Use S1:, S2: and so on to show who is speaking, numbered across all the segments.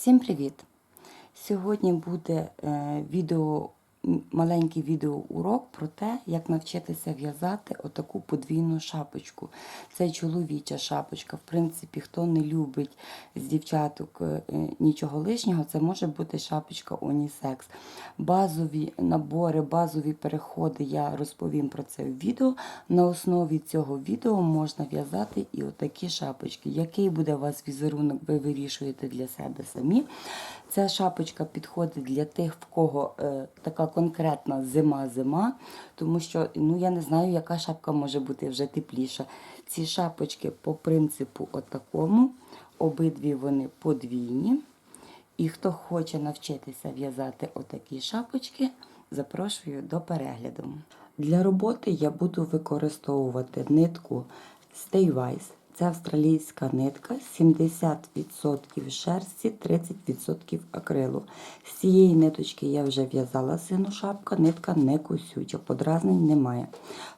S1: Всім привіт! Сьогодні буде е, відео, маленький відеоурок про те, як навчитися в'язати отаку подвійну шапочку. Це чоловіча шапочка. В принципі, хто не любить з дівчаток е, е, нічого лишнього, це може бути шапочка унісекс. Базові набори, базові переходи я розповім про це в відео. На основі цього відео можна в'язати і отакі шапочки. Який буде у вас візерунок, ви вирішуєте для себе самі. Ця шапочка підходить для тих, в кого е, така конкретна зима-зима, тому що ну, я не знаю, яка шапка може бути вже тепліша. Ці шапочки по принципу отакому, обидві вони подвійні. І хто хоче навчитися в'язати отакі шапочки, запрошую до перегляду. Для роботи я буду використовувати нитку Stay Wise. Це австралійська нитка, 70% шерсті, 30% акрилу. З цієї ниточки я вже в'язала сину шапка, нитка не кусюча, подразнень немає.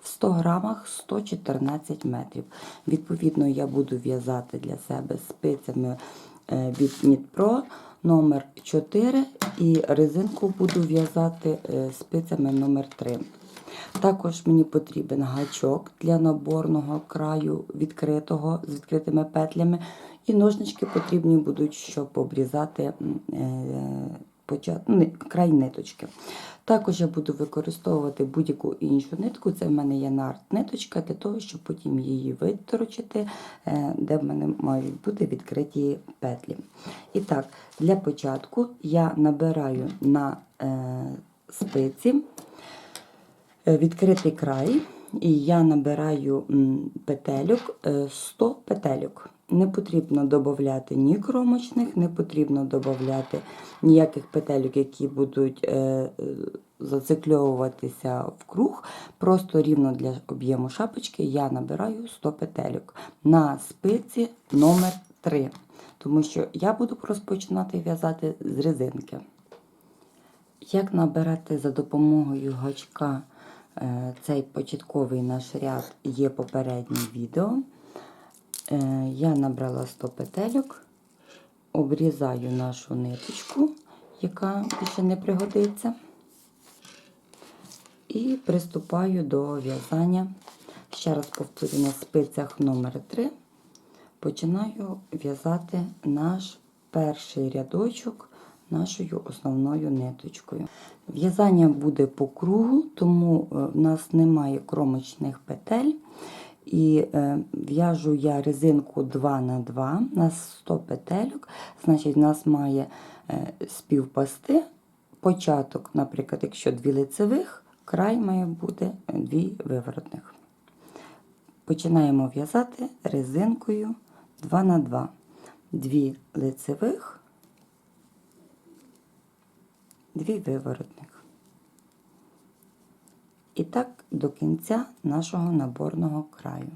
S1: В 100 грамах 114 метрів. Відповідно, я буду в'язати для себе спицями е, від Knit номер 4 і резинку буду в'язати е, спицями номер 3 також мені потрібен гачок для наборного краю відкритого з відкритими петлями. І ножнички потрібні будуть, щоб обрізати е, ну, край ниточки. Також я буду використовувати будь-яку іншу нитку. Це в мене є нарт-ниточка, для того, щоб потім її виторочити, е, де в мене мають бути відкриті петлі. І так, для початку я набираю на е, спиці відкритий край, і я набираю петельок 100 петельок. Не потрібно додати ні кромочних, не потрібно додати ніяких петельок, які будуть е, зацикльовуватися в круг. Просто рівно для об'єму шапочки я набираю 100 петельок на спиці номер 3 тому що я буду розпочинати в'язати з резинки. Як набирати за допомогою гачка Е, цей початковий наш ряд є попереднє відео. Е, я набрала 100 петельок, обрізаю нашу ниточку, яка більше не пригодиться, і приступаю до в'язання. Ще раз повторю, на спицях номер 3 починаю в'язати наш перший рядочок нашою основною ниточкою. В'язання буде по кругу, тому е, в нас немає кромочних петель. І е, в'яжу я резинку 2 на 2 на 100 петельок, значить, в нас має е, співпасти початок, наприклад, якщо дві лицевих, край має бути дві виворотних. Починаємо в'язати резинкою 2 на 2 дві лицевих, дві виворотних. І так до кінця нашого наборного краю.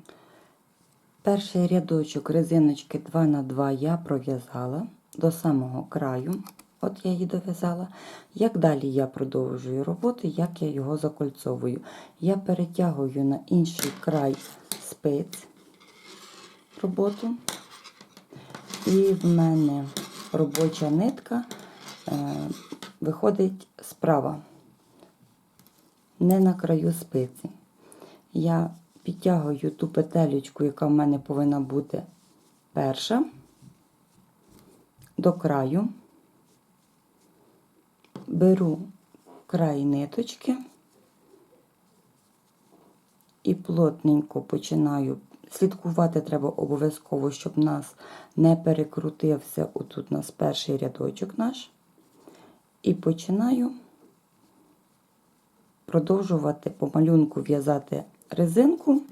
S1: Перший рядочок резиночки 2 на 2 я пров'язала до самого краю, от я її дов'язала. Як далі я продовжую роботу, як я його закольцовую. Я перетягую на інший край спиць роботу, і в мене робоча нитка е, виходить справа, не на краю спиці. Я підтягую ту петелечку, яка в мене повинна бути перша, до краю, беру край ниточки і плотненько починаю. Слідкувати треба обов'язково, щоб нас не перекрутився отут у нас перший рядочок наш. І починаю продовжувати по малюнку в'язати резинку,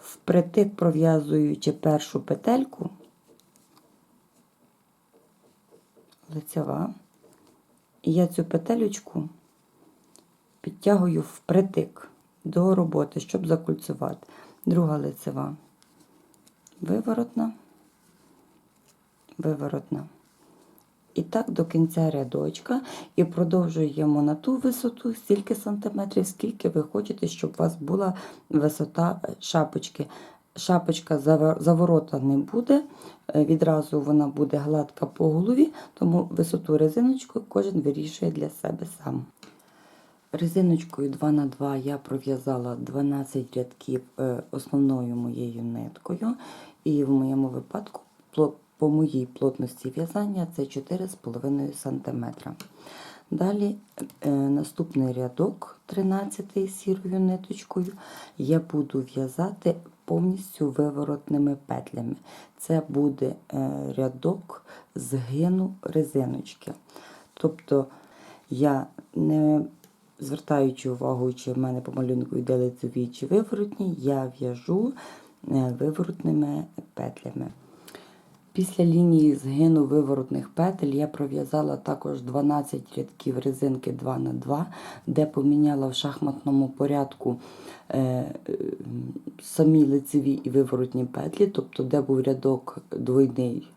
S1: впритик пров'язуючи першу петельку, лицева, і я цю петелечку підтягую впритик до роботи, щоб закульцювати. Друга лицева, виворотна, виворотна. І так до кінця рядочка і продовжуємо на ту висоту, стільки сантиметрів, скільки ви хочете, щоб у вас була висота шапочки. шапочка заворота не буде, е, відразу вона буде гладка по голові, тому висоту резиночку кожен вирішує для себе сам. Резиночкою 2х2 я пров'язала 12 рядків е, основною моєю ниткою, і в моєму випадку по моїй плотності в'язання це 4,5 см. Далі е, наступний рядок, 13 сірою ниточкою, я буду в'язати повністю виворотними петлями. Це буде е, рядок згину резиночки. Тобто я не звертаючи увагу, чи в мене по малюнку йде лицеві чи виворотні, я в'яжу е, виворотними петлями. Після лінії згину виворотних петель я пров'язала також 12 рядків резинки 2 на 2 де поміняла в шахматному порядку е, е, самі лицеві і виворотні петлі, тобто де був рядок двойний,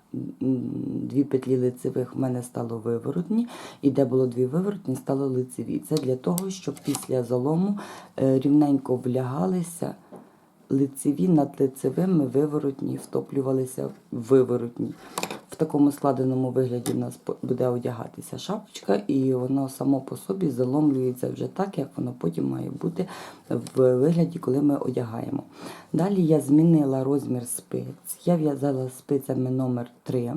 S1: дві петлі лицевих в мене стало виворотні, і де було дві виворотні, стало лицеві. Це для того, щоб після залому е, рівненько влягалися лицеві над лицевими виворотні втоплювалися виворотні. В такому складеному вигляді в нас буде одягатися шапочка, і воно само по собі заломлюється вже так, як воно потім має бути в вигляді, коли ми одягаємо. Далі я змінила розмір спиць. Я в'язала спицями номер 3.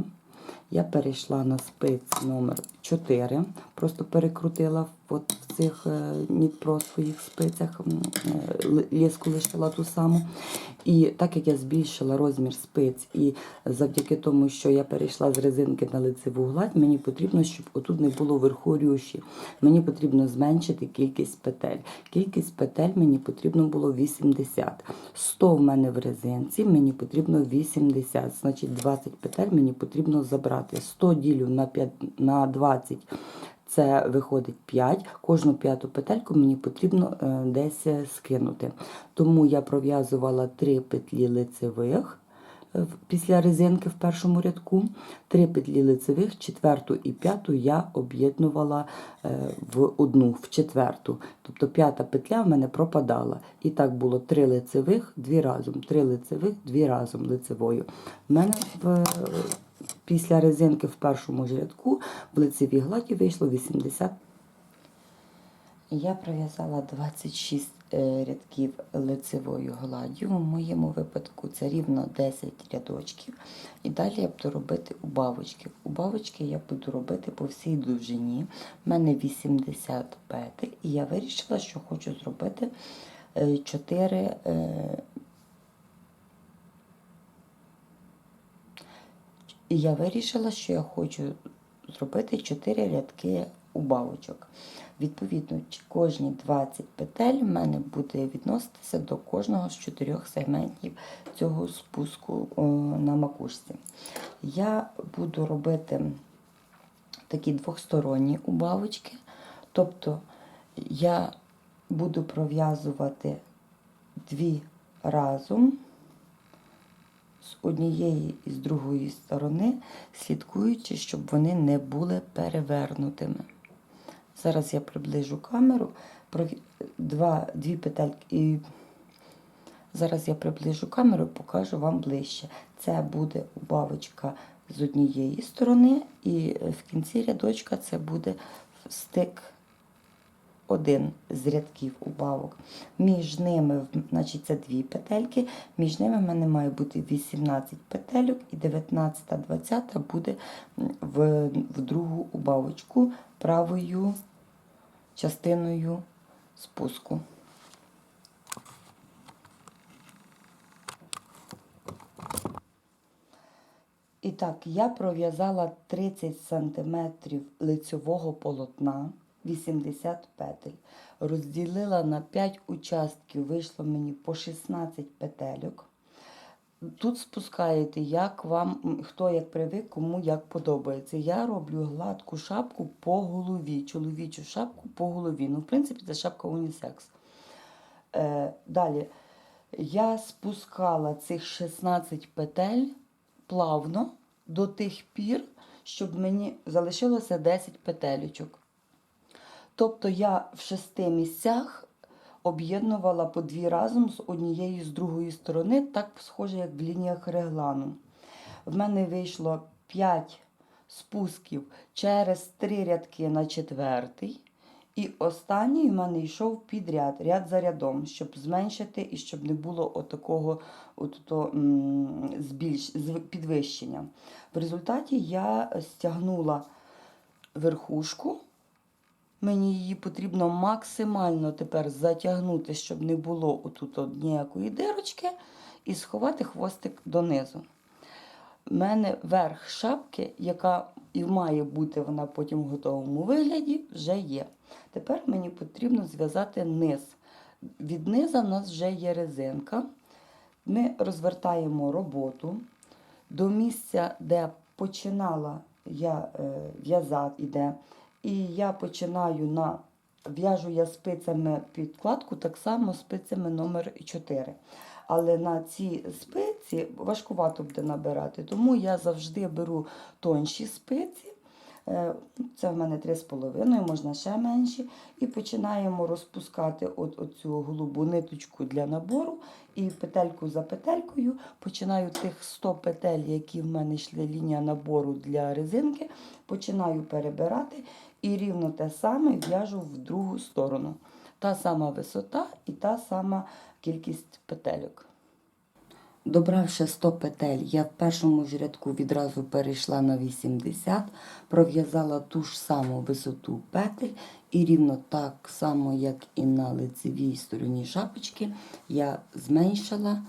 S1: Я перейшла на спиць номер 4, просто перекрутила от в цих е, нітпро своїх спицях, е, ліску лишила ту саму. І так як я збільшила розмір спиць, і завдяки тому, що я перейшла з резинки на лицеву гладь, мені потрібно, щоб отут не було верху рюші. Мені потрібно зменшити кількість петель. Кількість петель мені потрібно було 80. 100 в мене в резинці, мені потрібно 80. Значить 20 петель мені потрібно забрати. 100 ділю на 5, на 20. Це виходить 5. Кожну п'яту петельку мені потрібно е, десь е, скинути. Тому я пров'язувала 3 петлі лицевих е, після резинки в першому рядку. 3 петлі лицевих, четверту і п'яту я об'єднувала в одну, в четверту. Тобто п'ята петля в мене пропадала. І так було 3 лицевих, 2 разом, 3 лицевих, 2 разом лицевою. В мене в після резинки в першому ж рядку в лицевій гладі вийшло 80. Я пров'язала 26 е, рядків лицевою гладдю. У моєму випадку це рівно 10 рядочків. І далі я буду робити убавочки. Убавочки я буду робити по всій довжині. У мене 80 петель, і я вирішила, що хочу зробити 4 І я вирішила, що я хочу зробити 4 рядки убавочок. Відповідно, кожні 20 петель в мене буде відноситися до кожного з чотирьох сегментів цього спуску на макушці. Я буду робити такі двохсторонні убавочки. Тобто я буду пров'язувати дві разом з однієї і з другої сторони, слідкуючи, щоб вони не були перевернутими. Зараз я приближу камеру, два, дві петельки. І зараз я приближу камеру і покажу вам ближче. Це буде убавочка з однієї сторони, і в кінці рядочка це буде стик один з рядків убавок. Між ними, значить, це дві петельки. Між ними в мене має бути 18 петельок, і 19 20 буде в, в другу убавочку правою частиною спуску. І так, я пров'язала 30 см лицьового полотна, 80 петель. Розділила на 5 участків, вийшло мені по 16 петельок. Тут спускаєте, як вам, хто як привик, кому як подобається. Я роблю гладку шапку по голові, чоловічу шапку по голові. Ну, в принципі, це шапка унісекс. Е, далі. Я спускала цих 16 петель плавно до тих пір, щоб мені залишилося 10 петелючок. Тобто я в шести місцях об'єднувала по дві разом з однієї з другої сторони, так схоже, як в лініях реглану. В мене вийшло 5 спусків через три рядки на четвертий. І останній в мене йшов підряд, ряд за рядом, щоб зменшити і щоб не було отакого от то, м, збільш, підвищення. В результаті я стягнула верхушку. Мені її потрібно максимально тепер затягнути, щоб не було отут от ніякої дирочки, і сховати хвостик донизу. У мене верх шапки, яка і має бути вона потім в готовому вигляді, вже є. Тепер мені потрібно зв'язати низ. Від низа в нас вже є резинка. Ми розвертаємо роботу до місця, де починала я е, в'язати, іде. І я починаю на в'яжу я спицями підкладку, так само спицями номер 4. Але на ці спиці важкувато буде набирати, тому я завжди беру тонші спиці. Е, Це в мене 3,5, можна ще менші. І починаємо розпускати от, оцю голубу ниточку для набору. І петельку за петелькою починаю тих 100 петель, які в мене йшли лінія набору для резинки, починаю перебирати і рівно те саме в'яжу в другу сторону. Та сама висота і та сама кількість петельок. Добравши 100 петель, я в першому ж рядку відразу перейшла на 80, пров'язала ту ж саму висоту петель і рівно так само, як і на лицевій стороні шапочки, я зменшила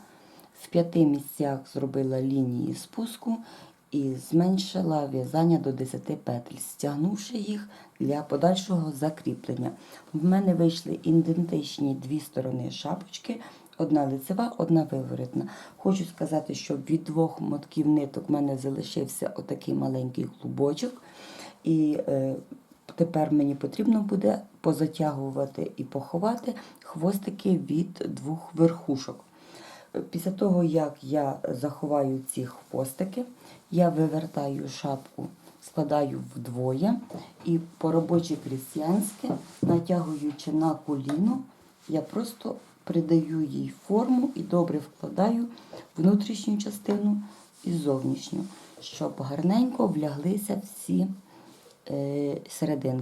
S1: в п'яти місцях зробила лінії спуску і зменшила в'язання до 10 петель, стягнувши їх для подальшого закріплення. В мене вийшли ідентичні дві сторони шапочки. Одна лицева, одна виворотна. Хочу сказати, що від двох мотків ниток в мене залишився отакий маленький клубочок. І е, тепер мені потрібно буде позатягувати і поховати хвостики від двох верхушок. Після того, як я заховаю ці хвостики, я вивертаю шапку, складаю вдвоє і по робочі крістянськи, натягуючи на коліно, я просто придаю їй форму і добре вкладаю внутрішню частину і зовнішню, щоб гарненько вляглися всі е, серединки.